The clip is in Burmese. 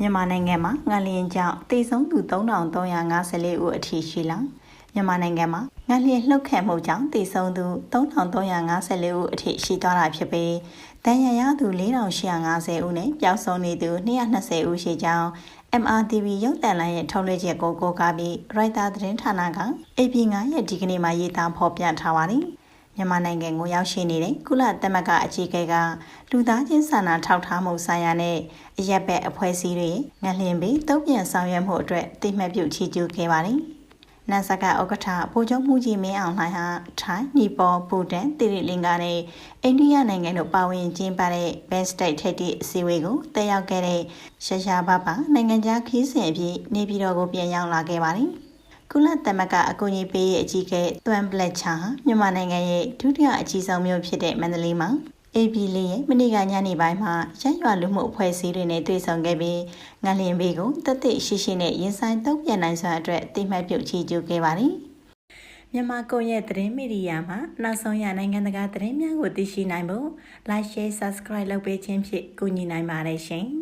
မြန်မာနိုင်ငံမှာငလျင်ကြောင့်တည်ဆုံးသူ3354ဦးအထိရှိလာမြန်မာနိုင်ငံမှာငလျင်လှုပ်ခတ်မှုကြောင့်တည်ဆုံးသူ3354ဦးအထိရှိသွားတာဖြစ်ပြီးတန်ရရသူ4850ဦးနဲ့ပျောက်ဆုံးနေသူ220ဦးရှိကြောင်း MRTV ရုပ်သံလိုင်းရဲ့ထုတ်လွှင့်ချက်ကိုကိုးကားပြီးရိုက်တာသတင်းဌာနက AP 9ရက်ဒီကနေ့မှရေးသားဖော်ပြထားပါတယ် မြန်မာနိုင်ငံကိုရောက်ရှိနေတဲ့ကုလသမဂ္ဂအကြီးအကဲကလူသားချင်းစာနာထောက်ထားမှုဆိုင်ရာနဲ့အရက်ဘက်အဖွဲ့အစည်းတွေငလျင်ပြီးတုံ့ပြန်ဆောင်ရွက်မှုအတွက်တိမှတ်ပြုချီးကျူးခဲ့ပါတယ်။နန်ဆကဥက္ကဋ္ဌဗိုလ်ချုပ်မှုကြီးမင်းအောင်လှိုင်ဟာထိုင်း၊နီပေါ်၊ဘူတန်၊တိရိလင်္ကာနဲ့အိန္ဒိယနိုင်ငံတို့ပါဝင်ကျင်းပတဲ့ Best State ထိပ်သီးအစည်းအဝေးကိုတက်ရောက်ခဲ့တဲ့ရှရှာဘပါနိုင်ငံခြားခီးစဉ်အဖြစ်နေပြည်တော်ကိုပြန်ရောက်လာခဲ့ပါတယ်။ ကုလသမဂ္ဂအကူအညီပေးရေးအကြီးအကဲသွမ်ပလက်ချာမြန်မာနိုင်ငံရဲ့ဒုတိယအကြီးဆုံးမြို့ဖြစ်တဲ့မန္တလေးမှာ AB လေးရဲ့မနေ့ကညနေပိုင်းမှာရရွာလူမှုအဖွဲ့အစည်းတွေနဲ့တွေ့ဆုံခဲ့ပြီးငလျင်ဘေးကိုတသက်ရှိရှိနဲ့ရင်ဆိုင်တုံ့ပြန်နိုင်စွာအတွက်တိမှတ်ပြုချီးကျူးခဲ့ပါတယ်။မြန်မာကွန်ရက်သတင်းမီဒီယာမှာနောက်ဆုံးရနိုင်ငံတကာသတင်းများကိုသိရှိနိုင်ဖို့ Like Share Subscribe လုပ်ပေးခြင်းဖြင့်ကူညီနိုင်ပါတယ်ရှင်။